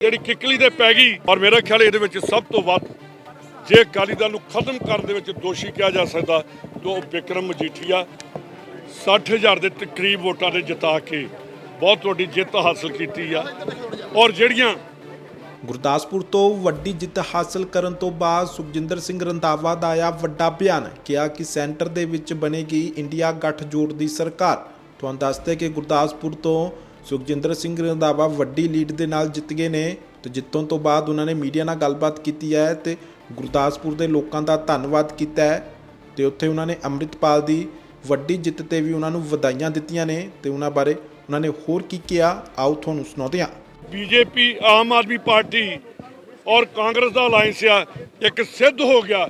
ਜਿਹੜੀ ਕਿੱਕਲੀ ਤੇ ਪੈ ਗਈ, ਔਰ ਮੇਰਾ ਖਿਆਲ ਇਹਦੇ ਵਿੱਚ ਸਭ ਤੋਂ ਵੱਧ ਜੇ ਅਕਾਲੀ ਦਲ ਨੂੰ ਖਤਮ ਕਰਨ ਦੇ ਵਿੱਚ ਦੋਸ਼ੀ ਕਿਹਾ ਜਾ ਸਕਦਾ, ਤਾਂ ਉਹ ਵਿਕਰਮ ਮਜੀਠੀਆ 60000 ਦੇ ਤਕਰੀਬ ਵੋਟਾਂ ਦੇ ਜਿਤਾ ਕੇ ਬਹੁਤ ਵੱਡੀ ਜਿੱਤ ਹਾਸਲ ਕੀਤੀ ਆ। ਔਰ ਜਿਹੜੀਆਂ ਗੁਰਦਾਸਪੁਰ ਤੋਂ ਵੱਡੀ ਜਿੱਤ ਹਾਸਲ ਕਰਨ ਤੋਂ ਬਾਅਦ ਸੁਖਜਿੰਦਰ ਸਿੰਘ ਰੰਧਾਵਾ ਦਾ ਆਇਆ ਵੱਡਾ ਬਿਆਨ ਕਿਹਾ ਕਿ ਸੈਂਟਰ ਦੇ ਵਿੱਚ ਬਣੇਗੀ ਇੰਡੀਆ ਗੱਠਜੋੜ ਦੀ ਸਰਕਾਰ। ਤੁਹਾਨੂੰ ਦੱਸਦੇ ਕਿ ਗੁਰਦਾਸਪੁਰ ਤੋਂ ਸੁਖਜਿੰਦਰ ਸਿੰਘ ਰੰਧਾਵਾ ਵੱਡੀ ਲੀਡ ਦੇ ਨਾਲ ਜਿੱਤ ਗਏ ਨੇ ਤੇ ਜਿੱਤਣ ਤੋਂ ਬਾਅਦ ਉਹਨਾਂ ਨੇ ਮੀਡੀਆ ਨਾਲ ਗੱਲਬਾਤ ਕੀਤੀ ਹੈ ਤੇ ਗੁਰਦਾਸਪੁਰ ਦੇ ਲੋਕਾਂ ਦਾ ਧੰਨਵਾਦ ਕੀਤਾ ਹੈ ਤੇ ਉੱਥੇ ਉਹਨਾਂ ਨੇ ਅੰਮ੍ਰਿਤਪਾਲ ਦੀ ਵੱਡੀ ਜਿੱਤ ਤੇ ਵੀ ਉਹਨਾਂ ਨੂੰ ਵਧਾਈਆਂ ਦਿੱਤੀਆਂ ਨੇ ਤੇ ਉਹਨਾਂ ਬਾਰੇ ਉਹਨਾਂ ਨੇ ਹੋਰ ਕੀ ਕਿਹਾ, ਆਓ ਤੁਹਾਨੂੰ ਸੁਣਾਉਂਦੇ ਹਾਂ। ਬੀਜੇਪੀ, ਆਮ ਆਦਮੀ ਪਾਰਟੀ ਔਰ ਕਾਂਗਰਸ ਦਾ ਅਲਾਈਅੰਸ ਆ, ਇੱਕ ਸਿੱਧ ਹੋ ਗਿਆ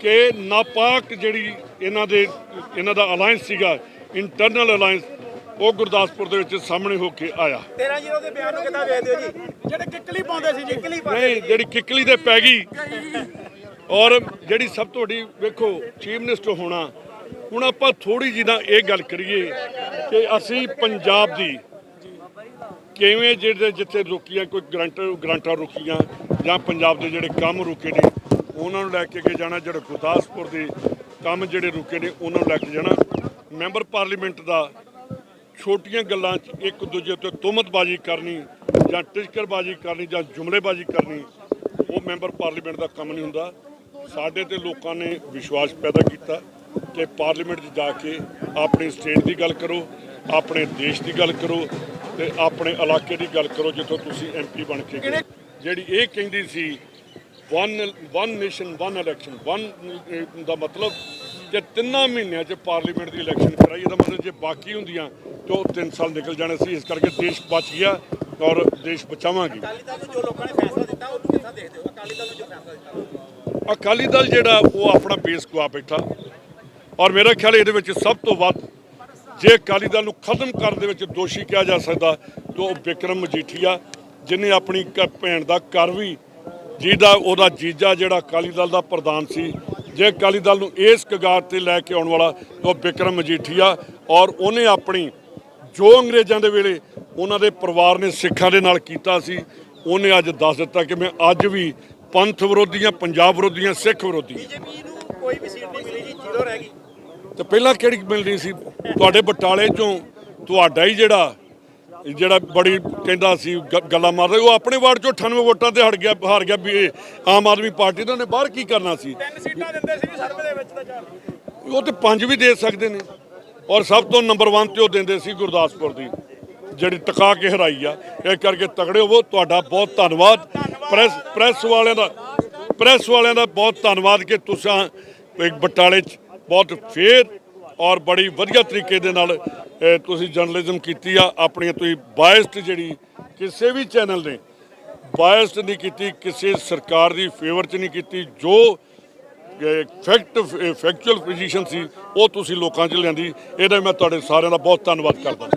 ਕਿ ਨਾਪਾਕ ਜਿਹੜੀ ਇਹਨਾਂ ਦੇ, ਇਹਨਾਂ ਦਾ ਅਲਾਈਅੰਸ ਸੀਗਾ ਇੰਟਰਨਲ ਅਲਾਈਅੰਸ ਉਹ ਗੁਰਦਾਸਪੁਰ ਦੇ ਵਿੱਚ ਸਾਹਮਣੇ ਹੋ ਕੇ ਆਇਆ। 13 ਜ਼ੀਰੋ ਦੇ ਬਿਆਨ ਨੂੰ ਕਿੱਦਾਂ ਵੇਖਦੇ ਹੋ ਜੀ? ਜਿਹੜੇ ਕਿੱਕਲੀ ਪਾਉਂਦੇ ਸੀ ਜੀ ਕਿੱਕਲੀ ਪਾਉਂਦੇ ਨਹੀਂ ਜਿਹੜੀ ਕਿੱਕਲੀ ਤੇ ਪੈ ਗਈ। ਔਰ ਜਿਹੜੀ ਸਭ ਤੋਂ ਵੱਡੀ ਵੇਖੋ ਚੀਫ ਮਿਨਿਸਟਰ ਹੋਣਾ ਹੁਣ ਆਪਾਂ ਥੋੜੀ ਜਿਹੀ ਨਾ ਇਹ ਗੱਲ ਕਰੀਏ ਕਿ ਅਸੀਂ ਪੰਜਾਬ ਦੀ ਕਿਵੇਂ ਜਿਹੜੇ ਜਿੱਥੇ ਰੁਕੀਆਂ ਕੋਈ ਗਰੰਟ ਗਰੰਟਾਂ ਰੁਕੀਆਂ ਜਾਂ ਪੰਜਾਬ ਦੇ ਜਿਹੜੇ ਕੰਮ ਰੁਕੇ ਨੇ ਉਹਨਾਂ ਨੂੰ ਲੈ ਕੇ ਜਾਣਾ ਜਿਹੜੇ ਗੁਰਦਾਸਪੁਰ ਦੇ ਕੰਮ ਜਿਹੜੇ ਰੁਕੇ ਨੇ ਉਹਨਾਂ ਨੂੰ ਲੈ ਕੇ ਜਾਣਾ। ਮੈਂਬਰ ਪਾਰਲੀਮੈਂਟ ਦਾ ਛੋਟੀਆਂ ਗੱਲਾਂ 'ਚ ਇੱਕ ਦੂਜੇ ਤੇ ਤੁਹਮਤਬਾਜ਼ੀ ਕਰਨੀ ਜਾਂ ਟਿਚਕਰਬਾਜ਼ੀ ਕਰਨੀ ਜਾਂ ਜੁਮਲੇਬਾਜ਼ੀ ਕਰਨੀ, ਉਹ ਮੈਂਬਰ ਪਾਰਲੀਮੈਂਟ ਦਾ ਕੰਮ ਨਹੀਂ ਹੁੰਦਾ। ਸਾਡੇ ਤੇ ਲੋਕਾਂ ਨੇ ਵਿਸ਼ਵਾਸ ਪੈਦਾ ਕੀਤਾ ਕਿ ਪਾਰਲੀਮੈਂਟ 'ਚ ਜਾ ਕੇ ਆਪਣੀ ਸਟੇਟ ਦੀ ਗੱਲ ਕਰੋ, ਆਪਣੇ ਦੇਸ਼ ਦੀ ਗੱਲ ਕਰੋ ਤੇ ਆਪਣੇ ਇਲਾਕੇ ਦੀ ਗੱਲ ਕਰੋ, ਜਿੱਥੋਂ ਤੁਸੀਂ ਐਮਪੀ ਬਣ ਕੇ ਗਏ। ਜਿਹੜੀ ਇਹ ਕਹਿੰਦੀ ਸੀ one one nation one election one ਦਾ ਮਤਲਬ ਕਿ ਤਿੰਨਾਂ ਮਹੀਨਿਆਂ 'ਚ ਪਾਰਲੀਮੈਂਟ ਦੀ ਇਲੈਕਸ਼ਨ ਕਰਾਈ ਇਹਦਾ ਮਤਲਬ ਜੇ ਬਾਕੀ ਹੁੰਦੀਆਂ ਤਾਂ ਉਹ 3 ਸਾਲ ਨਿਕਲ ਜਾਣੇ ਸੀ। ਇਸ ਕਰਕੇ ਦੇਸ਼ ਬਚ ਗਿਆ ਔਰ ਦੇਸ਼ ਬਚਾਵਾਂਗੇ। ਅਕਾਲੀ ਦਲ ਨੂੰ ਜੋ ਲੋਕਾਂ ਨੇ ਫੈਸਲਾ ਦਿੱਤਾ ਉਹਨੂੰ ਕਿੱਦਾਂ ਦੇਖਦੇ ਹੋ? ਅਕਾਲੀ ਦਲ ਨੂੰ ਜੋ ਫੈਸਲਾ ਦਿੱਤਾ। ਅਕਾਲੀ ਦਲ ਜਿਹੜਾ ਉਹ ਆਪਣਾ ਬੇਸ ਗਵਾ ਬੈਠਾ। ਔਰ ਮੇਰਾ ਖਿਆਲ ਇਹਦੇ ਵਿੱਚ ਸਭ ਤੋਂ ਵੱਧ ਜੇ ਅਕਾਲੀ ਦਲ ਨੂੰ ਖਤਮ ਕਰਨ ਦੇ ਵਿੱਚ ਦੋਸ਼ੀ ਕਿਹਾ ਜਾ ਸਕਦਾ ਤਾਂ ਉਹ ਵਿਕਰਮ ਮਜੀਠੀਆ ਜਿਨੇ ਆਪਣੀ ਭੈਣ ਦਾ ਘਰ ਵੀ ਜਿਹਦਾ ਉਹਦਾ ਜੀਜਾ ਜਿਹੜਾ ਅਕਾਲੀ ਦਲ ਦਾ ਪ੍ਰਧਾਨ ਸੀ ਜੇ ਅਕਾਲੀ ਦਲ ਨੂੰ ਇਸ ਕਗਾਰ ਤੇ ਲੈ ਕੇ ਆਉਣ ਵਾਲਾ ਉਹ ਵਿਕਰਮ ਮਜੀਠੀਆ ਔਰ ਉਹਨੇ ਆਪਣੀ ਜੋ ਅੰਗਰੇਜ਼ਾਂ ਦੇ ਵੇਲੇ ਉਹਨਾਂ ਦੇ ਪਰਿਵਾਰ ਨੇ ਸਿੱਖਾਂ ਦੇ ਨਾਲ ਕੀਤਾ ਸੀ ਉਹਨੇ ਅੱਜ ਦੱਸ ਦਿੱਤਾ ਕਿ ਮੈਂ ਅੱਜ ਵੀ ਪੰਥ ਵਿਰੋਧੀਆਂ ਪੰਜਾਬ ਵਿਰੋਧੀਆਂ ਸਿੱਖ ਵਿਰੋਧੀ ਬੀਜੇਪੀ ਨੂੰ ਕੋਈ ਵੀ ਸੀਟ ਨਹੀਂ ਮਿਲੀ ਜੀ ਜ਼ੀਰੋ ਰਹਿ ਗਈ। ਤੇ ਪਹਿਲਾਂ ਕਿਹੜੀ ਮਿਲਣੀ ਸੀ? ਤੁਹਾਡੇ ਬਟਾਲੇ ਚੋਂ ਤੁਹਾਡਾ ਹੀ ਜਿਹੜਾ ਜਿਹੜਾ ਬੜੀ ਕਹਿੰਦਾ ਸੀ ਗੱਲਾਂ ਮਾਰਦਾ ਉਹ ਆਪਣੇ ਵਾਰਡ ਚੋਂ 98 ਵੋਟਾਂ ਤੇ ਹਟ ਗਿਆ ਹਾਰ ਗਿਆ ਵੀ ਆਮ ਆਦਮੀ ਪਾਰਟੀ ਦਾ ਉਹਨੇ ਬਾਹਰ ਕੀ ਕਰਨਾ ਸੀ? ਤਿੰਨ ਸੀਟਾਂ ਦਿੰਦੇ ਸੀ ਜੀ ਸਰਵੇ ਦੇ ਵਿੱਚ ਤਾਂ ਚਾਰ ਉਹ ਤੇ ਪੰਜ ਵੀ ਦੇ ਸਕਦੇ ਨੇ ਔਰ ਸਭ ਤੋਂ ਨੰਬਰ 1 ਤੇ ਉਹ ਦਿੰਦੇ ਸੀ ਗੁਰਦਾਸਪੁਰ ਦੀ ਜਿਹੜੀ ਟਕਾ ਕੇ ਹਰਾਈ ਆ। ਇਹ ਕਰਕੇ ਤਗੜੇ ਹੋਵੋ ਤੁਹਾਡਾ ਬਹੁਤ ਧੰਨਵਾਦ। ਪ੍ਰੈਸ ਪ੍ਰੈਸ ਵਾਲਿਆਂ ਦਾ ਪ੍ਰੈਸ ਵਾਲਿਆਂ ਦਾ ਬਹੁਤ ਧੰਨਵਾਦ ਕਿ ਤੁਸੀਂ ਇੱਕ ਬਟਾਲੇ 'ਚ ਬਹੁਤ ਫੇਰ ਔਰ ਬੜੀ ਵਧੀਆ ਤਰੀਕੇ ਦੇ ਨਾਲ ਤੁਸੀਂ ਜਰਨਲਿਜ਼ਮ ਕੀਤੀ ਆ ਆਪਣੀਆਂ ਤੁਸੀਂ ਬਾਇਸਡ ਜਿਹੜੀ ਕਿਸੇ ਵੀ ਚੈਨਲ ਨੇ ਬਾਇਸਡ ਨਹੀਂ ਕੀਤੀ, ਕਿਸੇ ਸਰਕਾਰ ਦੀ ਫੇਵਰ 'ਚ ਨਹੀਂ ਕੀਤੀ, ਜੋ ਫੈਕਟ ਫੈਕਚੁਅਲ ਪੋਜੀਸ਼ਨ ਸੀ, ਉਹ ਤੁਸੀਂ ਲੋਕਾਂ 'ਚ ਲਿਆਂਦੀ, ਇਹਦਾ ਮੈਂ ਤੁਹਾਡੇ ਸਾਰਿਆਂ ਦਾ ਬਹੁਤ ਧੰਨਵਾਦ ਕਰਦਾ।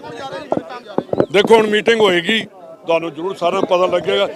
ਦੇਖੋ, ਹੁਣ ਮੀਟਿੰਗ ਹੋਏਗੀ, ਤੁਹਾਨੂੰ ਜ਼ਰੂਰ ਸਾਰਿਆਂ ਨੂੰ ਪਤਾ ਲੱਗੇਗਾ।